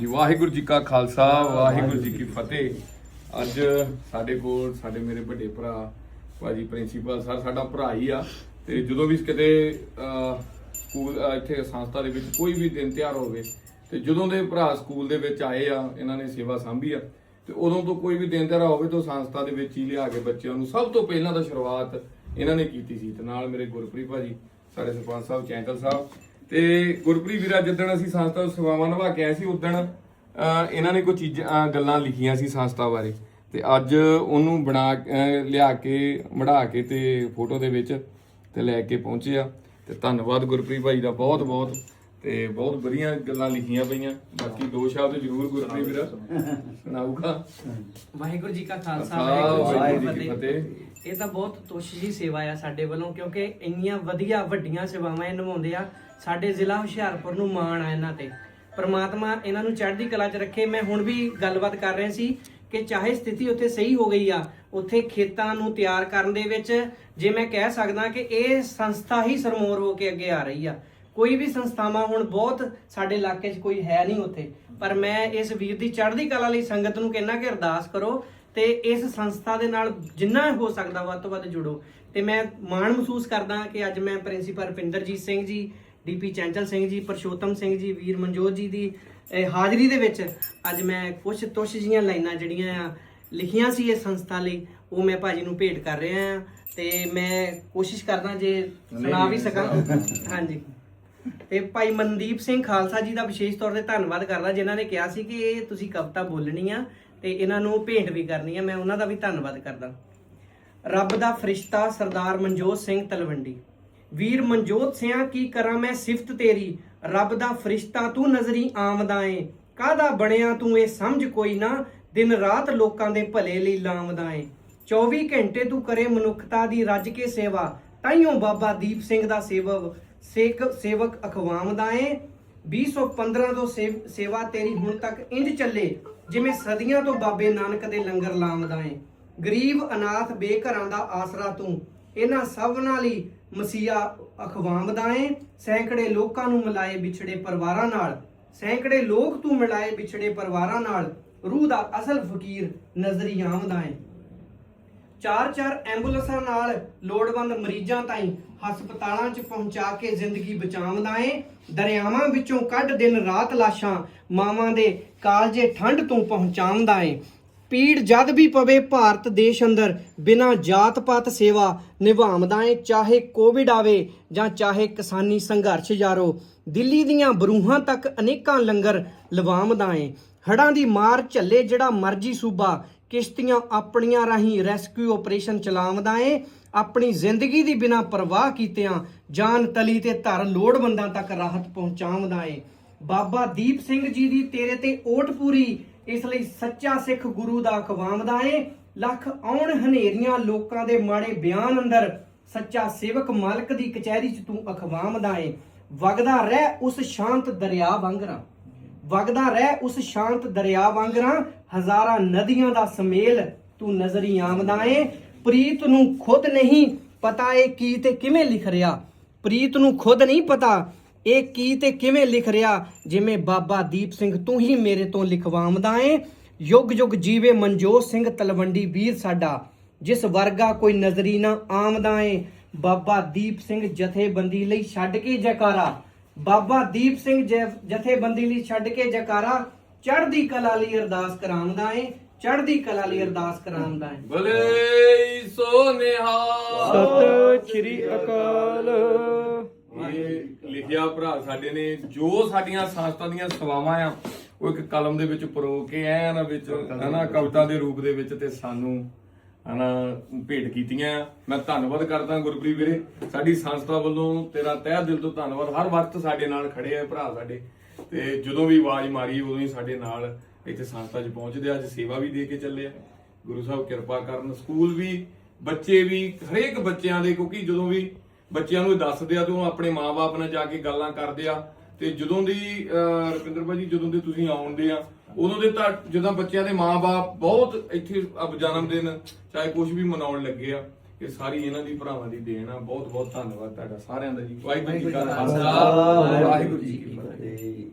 ਜੀ, ਵਾਹਿਗੁਰੂ ਜੀ ਕਾ ਖਾਲਸਾ, ਵਾਹਿਗੁਰੂ ਜੀ ਕੀ ਫਤਿਹ। ਅੱਜ ਸਾਡੇ ਕੋਲ ਸਾਡੇ ਮੇਰੇ ਵੱਡੇ ਭਰਾ, ਭਾਜੀ ਪ੍ਰਿੰਸੀਪਲ ਸਰ, ਸਾਡਾ ਭਰਾ ਹੀ ਆ। ਤੇ ਜਦੋਂ ਵੀ ਕਿਤੇ ਸਕੂਲ ਇੱਥੇ ਸੰਸਥਾ ਦੇ ਵਿੱਚ ਕੋਈ ਵੀ ਦਿਨ ਤਿਉਹਾਰ ਹੋਵੇ, ਤੇ ਜਦੋਂ ਦੇ ਭਰਾ ਸਕੂਲ ਦੇ ਵਿੱਚ ਆਏ ਆ, ਇਹਨਾਂ ਨੇ ਸੇਵਾ ਸੰਭੀ ਆ, ਤੇ ਉਦੋਂ ਤੋਂ ਕੋਈ ਵੀ ਦਿਨ ਤਿਉਹਾਰ ਹੋਵੇ ਤਾਂ ਸੰਸਥਾ ਦੇ ਵਿੱਚ ਹੀ ਲਿਆ ਕੇ ਬੱਚਿਆਂ ਨੂੰ ਸਭ ਤੋਂ ਪਹਿਲਾਂ ਤਾਂ ਸ਼ੁਰੂਆਤ ਇਹਨਾਂ ਨੇ ਕੀਤੀ ਸੀ। ਤੇ ਨਾਲ ਮੇਰੇ ਗੁਰਪ੍ਰੀਤ ਭਾਜੀ, ਸਾਡੇ ਸਰਪੰਚ ਸਾਹਿਬ ਚੈਂਕਲ ਸਾਹਿਬ ਤੇ ਗੁਰਪ੍ਰੀਤ ਵੀਰਾ ਜਿੱਦਣ ਅਸੀਂ ਸੰਸਥਾ ਵਿੱਚ ਸੇਵਾਵਾਂ ਨਿਭਾ ਕੇ ਆਏ ਸੀ ਉਦਣ ਇਹਨਾਂ ਨੇ ਕੋਈ ਚੀਜ਼ਾਂ ਗੱਲਾਂ ਲਿਖੀਆਂ ਸੀ ਸੰਸਥਾ ਬਾਰੇ। ਤੇ ਅੱਜ ਉਹਨੂੰ ਬਣਾ ਅਹ, ਲਿਆ ਕੇ ਮੜਾ ਕੇ ਤੇ ਫੋਟੋ ਦੇ ਵਿੱਚ ਤੇ ਲੈ ਕੇ ਪਹੁੰਚੇ ਆ। ਤੇ ਧੰਨਵਾਦ ਗੁਰਪ੍ਰੀਤ ਭਾਈ ਦਾ ਬਹੁਤ ਬਹੁਤ ਤੇ ਬਹੁਤ ਵਧੀਆ ਗੱਲਾਂ ਲਿਖੀਆਂ ਪਈਆਂ। ਬਾਕੀ ਦੋ ਸ਼ਬਦ ਜ਼ਰੂਰ ਗੁਰਪ੍ਰੀਤ ਵੀਰਾ ਸੁਣਾਊਗਾ। ਵਾਹਿਗੁਰੂ ਜੀ ਕਾ ਖਾਲਸਾ ਵਾਹਿਗੁਰੂ ਜੀ ਕੀ ਫਤਿਹ। ਇਹ ਤਾਂ ਬਹੁਤ ਜੀ ਸੇਵਾ ਆ ਸਾਡੇ ਵੱਲੋਂ ਕਿਉਂਕਿ ਇੰਨੀਆਂ ਵਧੀਆ ਵੱਡੀਆਂ ਸੇਵਾਵਾਂ ਇਹ ਨਿਭਾਉਂਦੇ ਆ। ਸਾਡੇ ਜ਼ਿਲ੍ਹਾ ਹੁਸ਼ਿਆਰਪੁਰ ਨੂੰ ਮਾਣ ਆ ਇਹਨਾਂ ਤੇ। ਪਰਮਾਤਮਾ ਇਹਨਾਂ ਨੂੰ ਚੜ੍ਹਦੀ ਕਲਾ 'ਚ ਰੱਖੇ। ਮੈਂ ਹੁਣ ਵੀ ਗੱਲਬਾਤ ਕਰ ਰਿਹਾ ਸੀ ਕਿ ਚਾਹੇ ਸਥਿਤੀ ਉੱਥੇ ਸਹੀ ਹੋ ਗਈ ਆ, ਉੱਥੇ ਖੇਤਾਂ ਨੂੰ ਤਿਆਰ ਕਰਨ ਦੇ ਵਿੱਚ ਜੇ ਮੈਂ ਕਹਿ ਸਕਦਾ ਕਿ ਇਹ ਸੰਸਥਾ ਹੀ ਸਰਮੋਰ ਹੋ ਕੇ ਅੱਗੇ ਆ ਰਹੀ ਆ। ਕੋਈ ਵੀ ਸੰਸਥਾਵਾਂ ਹੁਣ ਬਹੁਤ ਸਾਡੇ ਇਲਾਕੇ 'ਚ ਕੋਈ ਹੈ ਨਹੀਂ ਉੱਥੇ। ਪਰ ਮੈਂ ਇਸ ਵੀਰ ਦੀ ਚੜ੍ਹਦੀ ਕਲਾ ਲਈ ਸੰਗਤ ਨੂੰ ਕਹਿਣਾ ਕਿ ਅਰਦਾਸ ਕਰੋ ਤੇ ਇਸ ਸੰਸਥਾ ਦੇ ਨਾਲ ਜਿੰਨਾ ਹੋ ਸਕਦਾ ਵੱਧ ਤੋਂ ਵੱਧ ਜੁੜੋ। ਤੇ ਮੈਂ ਮਾਣ ਮਹਿਸੂਸ ਕਰਦਾ ਕਿ ਅੱਜ ਮੈਂ ਪ੍ਰਿੰਸੀਪਲ ਰਪਿੰਦਰਜੀਤ ਸਿੰਘ ਜੀ ਡੀਪੀ ਚੰਚਲ ਸਿੰਘ ਜੀ ਪਰਸ਼ੋਤਮ ਸਿੰਘ ਜੀ ਵੀਰ ਮਨਜੋਤ ਜੀ ਦੀ ਹਾਜ਼ਰੀ ਦੇ ਵਿੱਚ ਅੱਜ ਮੈਂ ਕੁਝ ਤੁੱਛ ਜੀਆਂ ਲਾਈਨਾਂ ਜਿਹੜੀਆਂ ਆ ਲਿਖੀਆਂ ਸੀ ਇਸ ਸੰਸਥਾ ਲਈ ਉਹ ਮੈਂ ਭਾਜੀ ਨੂੰ ਭੇਟ ਕਰ ਰਿਹਾ ਆ ਤੇ ਮੈਂ ਕੋਸ਼ਿਸ਼ ਕਰਦਾ ਜੇ ਸੁਣਾ ਵੀ ਸਕਾਂ। ਹਾਂਜੀ। ਤੇ ਭਾਈ ਮਨਦੀਪ ਸਿੰਘ ਖਾਲਸਾ ਜੀ ਦਾ ਵਿਸ਼ੇਸ਼ ਤੌਰ ਤੇ ਧੰਨਵਾਦ ਕਰਦਾ ਜਿਨ੍ਹਾਂ ਨੇ ਕਿਹਾ ਸੀ ਕਿ ਇਹ ਤੁਸੀਂ ਕਵਿਤਾ ਬੋਲਣੀ ਆ ਤੇ ਇਹਨਾਂ ਨੂੰ ਭੇਂਟ ਵੀ ਕਰਨੀ ਆ ਮੈਂ ਉਹਨਾਂ ਦਾ ਵੀ ਧੰਨਵਾਦ ਕਰਦਾ। ਰੱਬ ਦਾ ਫਰਿਸ਼ਤਾ ਸਰਦਾਰ ਮਨਜੋਤ ਸਿੰਘ ਤਲਵੰਡੀ। ਵੀਰ ਮਨਜੋਤ ਸਿਆਂ, ਕੀ ਕਰਾਂ ਮੈਂ ਸਿਫਤ ਤੇਰੀ? ਰੱਬ ਦਾ ਫਰਿਸ਼ਤਾ ਤੂੰ ਨਜ਼ਰੀ ਆਮਦਾ ਏ ਕਾਹਦਾ ਬਣਿਆ ਤੂੰ ਇਹ ਸਮਝ ਕੋਈ ਨਾ? ਦਿਨ ਰਾਤ ਲੋਕਾਂ ਦੇ ਭਲੇ ਲਈ ਲਾਮਦਾ ਏ 24 ਘੰਟੇ ਤੂੰ ਕਰੇ ਮਨੁੱਖਤਾ ਦੀ ਰੱਜ ਕੇ ਸੇਵਾ। ਤਾਈਓ ਬਾਬਾ ਦੀਪ ਸਿੰਘ ਦਾ ਸੇਵਕ, ਸੇਕ, ਸੇਵਕ ਅਖਵਾਮਦਾ ਏ 2015 ਤੋਂ ਸੇਵ- ਸੇਵਾ ਤੇਰੀ ਹੁਣ ਤੱਕ ਇੰਜ ਚੱਲੇ, ਜਿਵੇਂ ਸਦੀਆਂ ਤੋਂ ਬਾਬੇ ਨਾਨਕ ਦੇ ਲੰਗਰ ਲਾਮਦਾ ਏ ਗਰੀਬ ਅਨਾਥ ਬੇਘਰਾਂ ਦਾ ਆਸਰਾ ਤੂੰ। ਇਹਨਾਂ ਸਭਨਾਂ ਲਈ ਮਸੀਹਾ ਅਖਵਾਮਦਾ ਏ ਸੈਂਕੜੇ ਲੋਕਾਂ ਨੂੰ ਮਿਲਾਏ ਵਿਛੜੇ ਪਰਿਵਾਰਾਂ ਨਾਲ। ਸੈਂਕੜੇ ਲੋਕ ਤੂੰ ਮਿਲਾਏ ਵਿਛੜੇ ਪਰਿਵਾਰਾਂ ਨਾਲ। ਰੂਹ ਦਾ ਅਸਲ ਫਕੀਰ ਨਜ਼ਰੀ ਆਮਦਾ ਏ ਚਾਰ ਚਾਰ ਐਂਬੂਲੈਂਸਾਂ ਨਾਲ ਲੋੜਵੰਦ ਮਰੀਜ਼ਾਂ ਤਾਈਂ ਹਸਪਤਾਲਾਂ 'ਚ ਪਹੁੰਚਾ ਕੇ ਜ਼ਿੰਦਗੀ ਬਚਾਉਂਦਾ ਏ ਦਰਿਆਵਾਂ ਵਿੱਚੋਂ ਕੱਢ ਦਿਨ ਰਾਤ ਲਾਸ਼ਾਂ ਮਾਵਾਂ ਦੇ ਕਾਲਜੇ ਠੰਡ ਤੋਂ ਪਹੁੰਚਾਉਂਦਾ ਏ ਪੀੜ ਜਦ ਵੀ ਪਵੇ ਭਾਰਤ ਦੇਸ਼ ਅੰਦਰ, ਬਿਨਾਂ ਜਾਤ ਪਾਤ ਸੇਵਾ ਨਿਭਾਉਂਦਾ ਏ ਚਾਹੇ ਕੋਵਿਡ ਆਵੇ ਜਾਂ ਚਾਹੇ ਕਿਸਾਨੀ ਸੰਘਰਸ਼ ਯਾਰੋ ਦਿੱਲੀ ਦੀਆਂ ਬਰੂਹਾਂ ਤੱਕ ਅਨੇਕਾਂ ਲੰਗਰ ਲਵਾਮਦਾ ਏ ਹੜਾਂ ਦੀ ਮਾਰ ਝੱਲੇ ਜਿਹੜਾ ਮਰਜ਼ੀ ਸੂਬਾ, ਕਿਸ਼ਤੀਆਂ ਆਪਣੀਆਂ ਰਾਹੀਂ ਰੈਸਕਿਊ ਆਪਰੇਸ਼ਨ ਚਲਾਉਂਦਾ ਏ ਆਪਣੀ ਜ਼ਿੰਦਗੀ ਦੀ ਬਿਨਾਂ ਪਰਵਾਹ ਕੀਤਿਆਂ ਜਾਨ ਤਲੀ ਤੇ ਧਰ ਲੋੜਵੰਦਾਂ ਤੱਕ ਰਾਹਤ ਪਹੁੰਚਾਉਂਦਾ ਏ ਬਾਬਾ ਦੀਪ ਸਿੰਘ ਜੀ ਦੀ ਤੇਰੇ ਤੇ ਓਟ ਪੂਰੀ ਇਸ ਲਈ ਸੱਚਾ ਸਿੱਖ ਗੁਰੂ ਦਾ ਖਵਾਮਦਾ ਏ ਲੱਖ ਆਉਣ ਹਨੇਰੀਆਂ ਲੋਕਾਂ ਦੇ ਮਾੜੇ ਬਿਆਨ ਅੰਦਰ, ਸੱਚਾ ਸੇਵਕ ਮਾਲਕ ਦੀ ਕਚਹਿਰੀ 'ਚ ਤੂੰ ਅਖਵਾਮਦਾ ਏ ਵਗਦਾ ਰਹਿ ਉਸ ਸ਼ਾਂਤ ਦਰਿਆ ਵਾਂਗਰਾ, ਵਗਦਾ ਰਹਿ ਉਸ ਸ਼ਾਂਤ ਦਰਿਆ ਵਾਂਗਰਾਂ, ਹਜ਼ਾਰਾਂ ਨਦੀਆਂ ਦਾ ਸਮੇਲ ਤੂੰ ਨਜ਼ਰੀ ਆਮਦਾ ਏ ਪ੍ਰੀਤ ਨੂੰ ਖੁਦ ਨਹੀਂ ਪਤਾ ਏ ਕੀ ਤੇ ਕਿਵੇਂ ਲਿਖ ਰਿਹਾ, ਪ੍ਰੀਤ ਨੂੰ ਖੁਦ ਨਹੀਂ ਪਤਾ ਇਹ ਕੀ ਤੇ ਕਿਵੇਂ ਲਿਖ ਰਿਹਾ? ਜਿਵੇਂ ਬਾਬਾ ਦੀਪ ਸਿੰਘ ਤੂੰ ਹੀ ਮੇਰੇ ਤੋਂ ਲਿਖਵਾਉਂਦਾ ਏ। ਯੁੱਗ ਯੁੱਗ ਜੀਵੇ ਮਨਜੋਤ ਸਿੰਘ ਤਲਵੰਡੀ ਵੀਰ ਸਾਡਾ ਜਿਸ ਵਰਗਾ ਕੋਈ ਨਜ਼ਰੀ ਨਾ ਆਮਦਾ ਏ। ਬਾਬਾ ਦੀਪ ਸਿੰਘ ਜਥੇਬੰਦੀ ਲਈ ਛੱਡ ਕੇ ਜੈਕਾਰਾ। ਬਾਬਾ ਦੀਪ ਸਿੰਘ ਜਥੇਬੰਦੀ ਲਈ ਛੱਡ ਕੇ ਜਕਾਰਾ। ਚੜ੍ਹਦੀ ਕਲਾ ਲਈ ਅਰਦਾਸ ਕਰਾਉਂਦਾ ਏ ਚੜ੍ਹਦੀ ਕਲਾ ਲਈ ਅਰਦਾਸ ਕਰਾਉਂਦਾ ਏ। ਭਲੇ ਸੋ ਨਿਹਾਲ। ਸਤਿ ਸ਼੍ਰੀ ਅਕਾਲ। ਇਹ ਲਿਖਿਆ ਭਰਾ ਸਾਡੇ ਨੇ ਜੋ ਸਾਡੀਆਂ ਸੰਸਥਾ ਦੀਆਂ ਸੇਵਾਵਾਂ ਆ ਉਹ ਇੱਕ ਕਲਮ ਦੇ ਵਿੱਚ ਪਰੋ ਕੇ ਐ ਨਾ ਵਿੱਚ ਹਨਾ ਕਵਿਤਾ ਦੇ ਰੂਪ ਦੇ ਵਿੱਚ ਤੇ ਸਾਨੂੰ ਹਨਾ ਭੇਟ ਕੀਤੀਆਂ। ਮੈਂ ਧੰਨਵਾਦ ਕਰਦਾ ਗੁਰਪ੍ਰੀਤ ਵੀਰੇ ਸਾਡੀ ਸੰਸਥਾ ਵੱਲੋਂ ਤੇਰਾ ਤਹਿ ਦਿਲ ਤੋਂ ਧੰਨਵਾਦ। ਹਰ ਵਕਤ ਸਾਡੇ ਨਾਲ ਖੜੇ ਆ ਭਰਾ ਸਾਡੇ। ਤੇ ਜਦੋਂ ਵੀ ਆਵਾਜ਼ ਮਾਰੀ ਉਦੋਂ ਹੀ ਸਾਡੇ ਨਾਲ ਇੱਥੇ ਸੰਸਥਾ 'ਚ ਪਹੁੰਚਦੇ ਆ। ਅੱਜ ਸੇਵਾ ਵੀ ਦੇ ਕੇ ਚੱਲੇ ਆ। ਗੁਰੂ ਸਾਹਿਬ ਕਿਰਪਾ ਕਰਨ। ਸਕੂਲ ਵੀ ਬੱਚੇ ਵੀ ਹਰੇਕ ਬੱਚਿਆਂ ਦੇ ਕਿਉਂਕਿ ਜਦੋਂ ਵੀ ਬੱਚਿਆਂ ਨੂੰ ਇਹ ਦੱਸਦੇ ਆ ਤੇ ਉਹ ਆਪਣੇ ਮਾਪੇ ਨਾਲ ਜਾ ਕੇ ਗੱਲਾਂ ਕਰਦੇ ਆ। ਤੇ ਜਦੋਂ ਦੀ ਰੁਪਿੰਦਰ ਭਾਜੀ ਜਦੋਂ ਦੇ ਤੁਸੀਂ ਆਉਂਦੇ ਆ, ਉਦੋਂ ਦੇ ਤਾਂ ਜਦੋਂ ਬੱਚਿਆਂ ਦੇ ਮਾਪੇ ਬਹੁਤ ਇੱਥੇ ਅਬ ਜਨਮ ਦਿਨ ਚਾਹੇ ਕੁਝ ਵੀ ਮਨਾਉਣ ਲੱਗੇ ਆ, ਇਹ ਸਾਰੀ ਇਹਨਾਂ ਦੀ ਭਰਾਵਾਂ ਦੀ ਦੇਣ ਆ। ਬਹੁਤ ਬਹੁਤ ਧੰਨਵਾਦ ਤੁਹਾਡਾ ਸਾਰਿਆਂ ਦਾ ਜੀ। ਵਾਹਿਗੁਰੂ ਜੀ ਕਾ ਖਾਲਸਾ। ਵਾਹਿਗੁਰੂ ਜੀ ਕੀ ਫਤਿਹ।